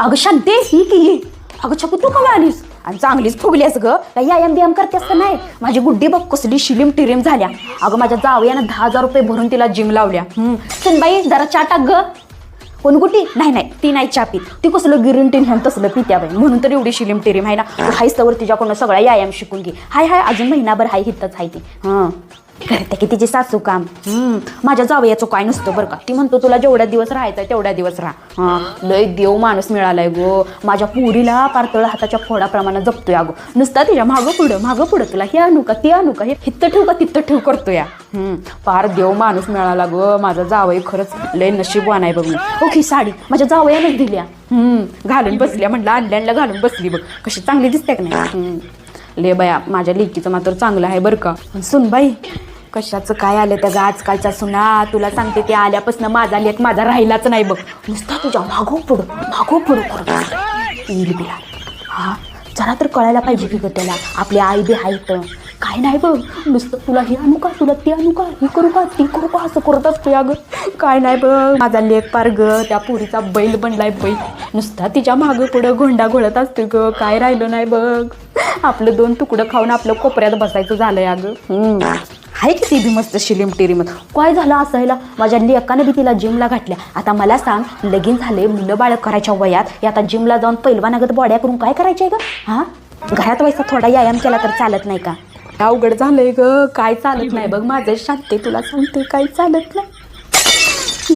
अगं शांते ही की अगं छकू तू का आलीस? आणि चांगलीच फुगलीस ग. काय यायम बियाम करतेस का नाही? माझी गुड्डी बघ कसली शिलीम टिरीम झाल्या. अगं माझ्या जावयानं दहा हजार रुपये भरून तिला जिम लावल्या. हम्म. सुनबाई जरा चा टाक ग. कोण गुटी नाही नाही ती नाही चा पीत. ती कसलं गिरीन टीन ह्यान तसलं पित्या बाई. म्हणून तर एवढी शिलीम टिरीम आहे ना. तू तिच्याकडनं तिच्याकडून सगळा यायाम शिकून घे. हाय हाय अजून महिनाभर हाय हितच हाय ती. हां. करते की तिची सासू काम. हम्म. माझ्या जावयाचं काय नसतं बरं का. ती म्हणतो तुला जेवढ्या दिवस राहायचं तेवढ्या दिवस राहा. हां. लय देव माणूस मिळालाय गो. माझ्या पुरीला पारतळ हाताच्या फोडाप्रमाणे जपतोय अगो. नुसता तिच्या मागं पुढं मागं पुढं. तुला हे आणू का ते आणू का? हे हित्त ठेवू का तिथं ठेवू करतो या हम्म. फार देव माणूस मिळाला ग. माझा जावई खरंच लय नशीबवान आहे बघ मी. हो ओके साडी. माझ्या जावयानंच दिल्या. हम्म. घालून बसल्या म्हटलं आणल्या आणल्या घालून बसली बघ. कशी चांगली दिसते का नाही? हम्म. ले बया माझ्या लेकीचं मात्र चांगलं आहे बरं का. पण सुन बाई कशाचं काय आलं त्या ग आजकालच्या सुना? तुला सांगते ते आल्यापासून माझा लेख माझा राहिलाच नाही बघ. नुसता तुझ्या मागो पुढं मागो पुढं करतो येईल हा? जरा तर कळायला पाहिजे की त्याला. आपली आई बी आहे तर काय नाही बघ. नुसतं तुला हे आणू का तुला ते आणू का हे करू का ते करू का असं करत असतो या ग काय नाही बघ. माझा लेख पार ग त्या पुरीचा बैल बनलाय बैल. नुसता तिच्या मागं पुढं घोंडा घोळत असते ग. काय राहिलं नाही बघ. आपलं दोन तुकडं खाऊन आपलं कोपऱ्यात बसायचं झालंय अगं. आहे की ती बी मस्त शिलीम टिरीमत काय झालं असायला? माझ्या लेकानं बी तिला जिमला घातल्या. आता मला सांग लगीन झाले मुलं बाळ करायच्या वयात आता जिमला जाऊन पैलवानागत बॉड्या करून काय करायचंय ग? हा? घरात वैसा थोडा व्यायाम केला तर चालत नाही का? अवघड झालंय ग. काय चालत नाही बघ. माझं शांती तुला सांगते काय चालत नाही.